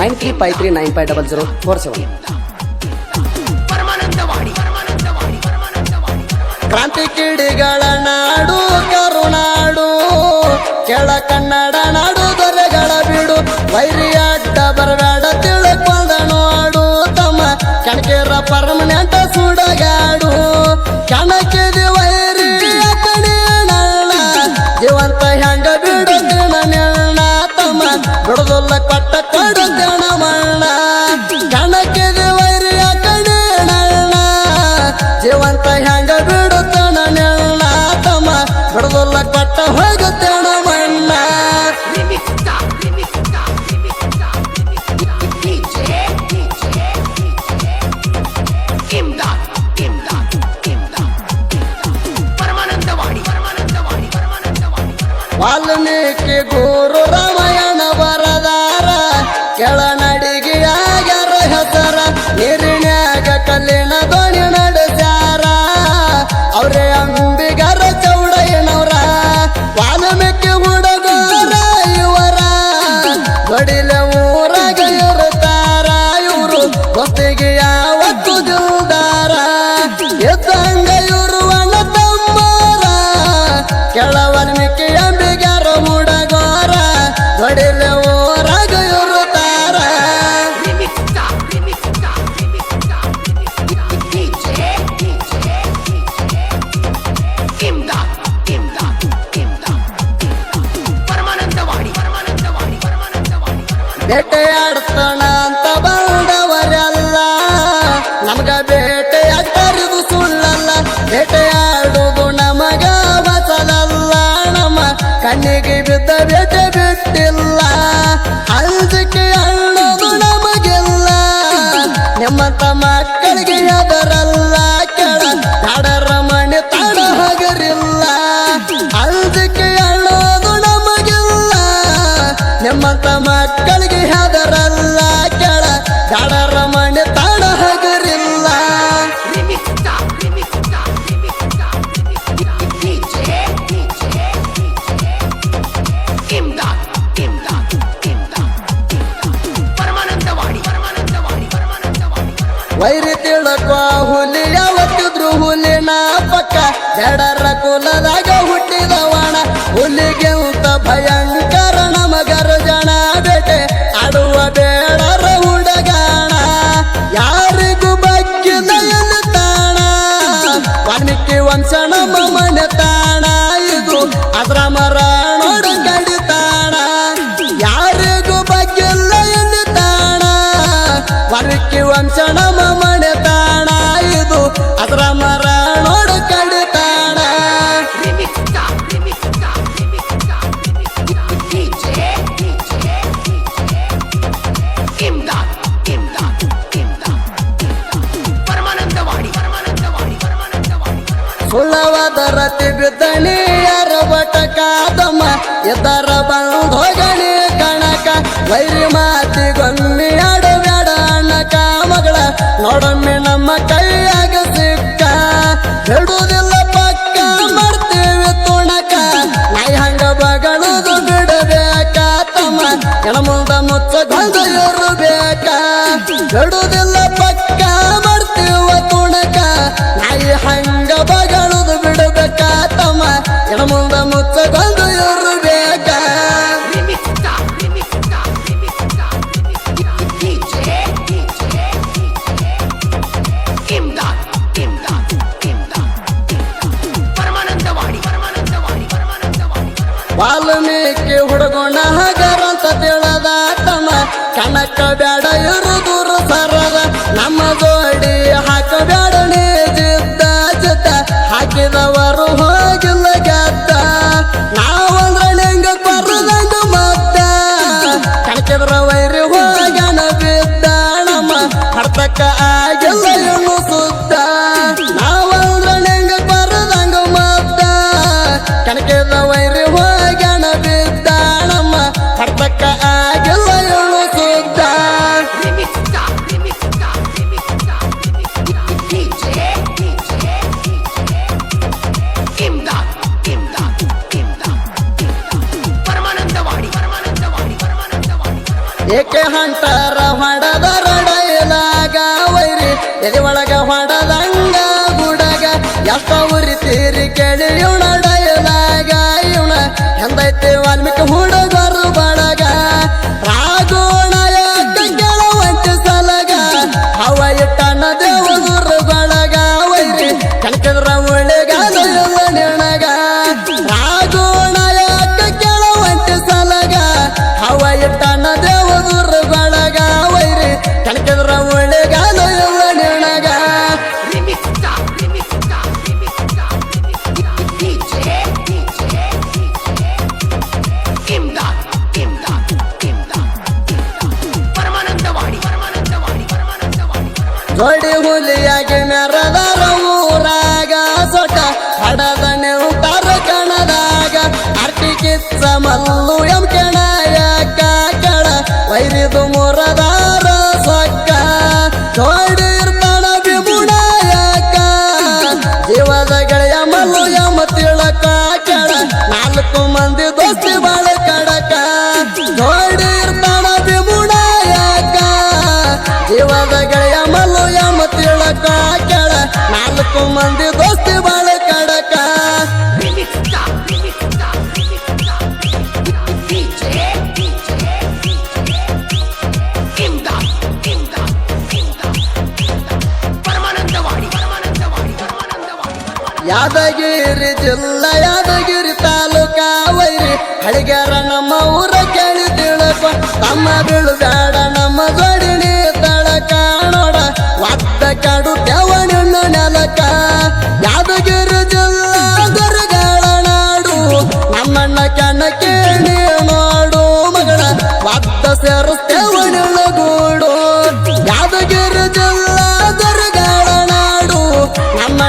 Nine three five three nine five double zero four seven. ಕ್ರಾಂತಿ ಕಿಡಿಗಳ ನಾಡು ಕರುನಾಡು ಕೆಳ ಕನ್ನಡ ನಾಡು ದೊರೆಗಳ ಬಿಡು ವೈರಿ ಅಡ್ಡ ಬರಬೇಡ ತಿಳ್ಕೊಂಡ ನೋಡು ತಮ್ಮ ಕಣಕೇರ ಪರ್ಮನೆಂಟ್ ಸುಡಗಾಡು. ಕಣಕಿದಿ ವೈರಿ ಜೀವಂತ ಹೆಂಗ ಬಿಡು ತಮ್ಮ ಬಿಡುದಲ್ಲ ಕೊಟ್ಟ até ಬೇಟೆಯಾಡ್ತಾನ ಅಂತ ಬಂದವರೆಲ್ಲ. ನಮಗ ಬೇಟೆಯಾಡ್ತಾರಿದು ಸುಳ್ಳಲ್ಲ. ಬೇಟೆಯಾಡುದು ನಮಗ ಬಸಲಲ್ಲ ನಮ್ಮ ಕಣ್ಣಿಗೆ ಬಿದ್ದ ಬೇಟೆ ಬಿಟ್ಟಿಲ್ಲ. ಅಂಜಿಕೆ ಅನ್ನೋದು ನಮಗಿಲ್ಲ. ನಿಮ್ಮಂತ ಮಕ್ಕಳಿಗೆ ಅದರಲ್ಲ. ಕೆಳ ನಾಡರ ಮನೆ ತಾಡ ಹಗರಿಲ್ಲ. ಅಂಜಿಕೆ ಅನ್ನೋದು ವೈರಿ ತಿಳಕೋ ಹುಲಿ ಯಾವತ್ತಿದ್ರು ಹುಲಿನ ಪಕ್ಕ. ಎಡರ ಕುಲದಾಗ ಹುಟ್ಟಿದವಣ. ಹುಲಿಗೆ ರತಿ ಬಿದ್ದಣಿ ಯಾರ ಬಟಕ ದಮ್ಮ ಎದ್ದರ ಬಂದು ಹೋಗಣಿ ಕಣಕ? ವೈರಿ ಮಾತಿಗೊಮ್ಮೆ ಆಡಬ್ಯಾಡ ಅಣ್ಣಕ ಮಗಳ. ನೋಡಮ್ಮಿ ನಮ್ಮ ಕೈಯಾಗ ವಾಲ್ಮೀಕಿ ಹುಡುಗೋಣ ಹಗರಂತ ತಿಳದ ತಮ ಕಣಕ ಬೇಡ ಇರು ದೂರ ಸರದ ನಮ್ಮ ಜೋಡಿ ಹಾಕಬೇಡ ನೀ ಜಿದ್ದ ಜೊತ. ಹಾಕಿದವರು ಹೋಗಿಲ್ಲ ಗದ್ದ. ನಾವಂದ್ರೆ ನಿಂಗ ಬರದಂಗ ಮತ್ತ. ಕಣಕಿದ್ರ ವೈರಿ ಹೋಗಣ ಬಿದ್ದ ನಮ್ಮ ಅರ್ಥಕ್ಕ ಏಕೆ ಹಂಟರ ಹೊಡದ ರಡೈದಾಗ ವೈರಿ ಎದೆ ಒಳಗ ಹೊಡದಂಗ ಗುಡಗ ಎಷ್ಟ ಉರಿತೀರಿ ಕೇಳಿಯು ಸಮಲ್ಲು ಎಂ ಕೆಣಯ ಕಾಕಳ, ವೈರಿದು ಮೊರದಾರ ಸೊಕ್ಕ. ಚೋಡಿರ್ತಾಳ ಬಿಮುಣಯಕ ಜೀವದ ಗೆಳೆಯ ಮಲ್ಲು ಎಂ ತಿಳ ಕಾಕಳ, ನಾಲ್ಕು ಮಂದಿ ದೋಸ್ತಿ ಬಾಳ ಕಡಕ. ಚೋಡಿರ್ತಾಳ ಬಿಮುಣಯಕ ಜೀವದ ಗೆಳೆಯ ಮಲ್ಲು ಎಂ ತಿಳ ಕಾಕಳ, ನಾಲ್ಕು ಮಂದಿ ಯಾದಗಿರಿ ಜಿಲ್ಲಾ ಯಾದಗಿರಿ ತಾಲೂಕಾ ವೈರಿ. ಹಳಿಗ್ಯಾರ ನಮ್ಮ ಊರ ಕೇಳಿ ತಿಳಕ ತಮ್ಮ ಬೀಳು ಬೇಡ ನಮ್ಮ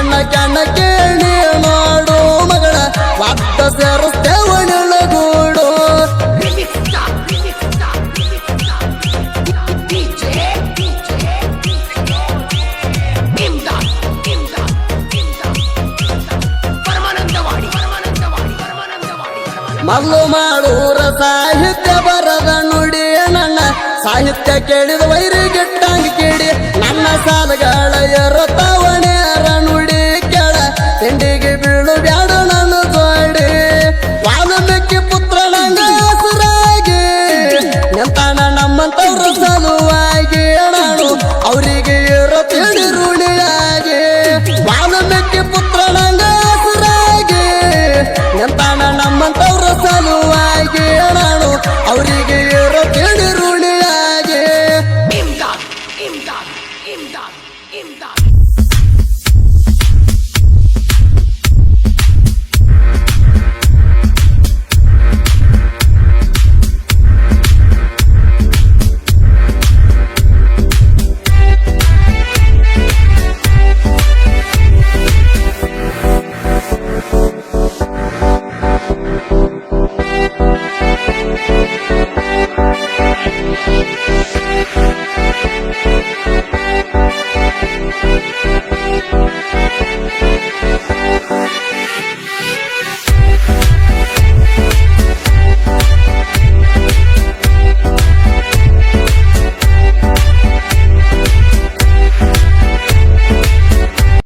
ಕಣ್ಣ ಕಣ್ಣ ಕೇಳಿ ಮಾಡೋ ಮಗಳ ಭಕ್ತ ಸೇರಿಸ್ತೇವ ನೆಲಗೂಡು ಮೊದಲು ಮಾಡೂರ ಸಾಹಿತ್ಯ ಬರದ ನುಡಿ ನನ್ನ ಸಾಹಿತ್ಯ ಕೇಳಿದ ವೈರಿ ವೈರಿಗೆಟ್ಟಂಗೆ ಕೇಳಿ ನನ್ನ ಸಾಲಗಳ ಎರತಾವಣೆ ಶ್ರೀಮಂತರು ಸಲುವಾಗಿ ಅವರಿಗೆ ಇರೋ ತಿಳಿರು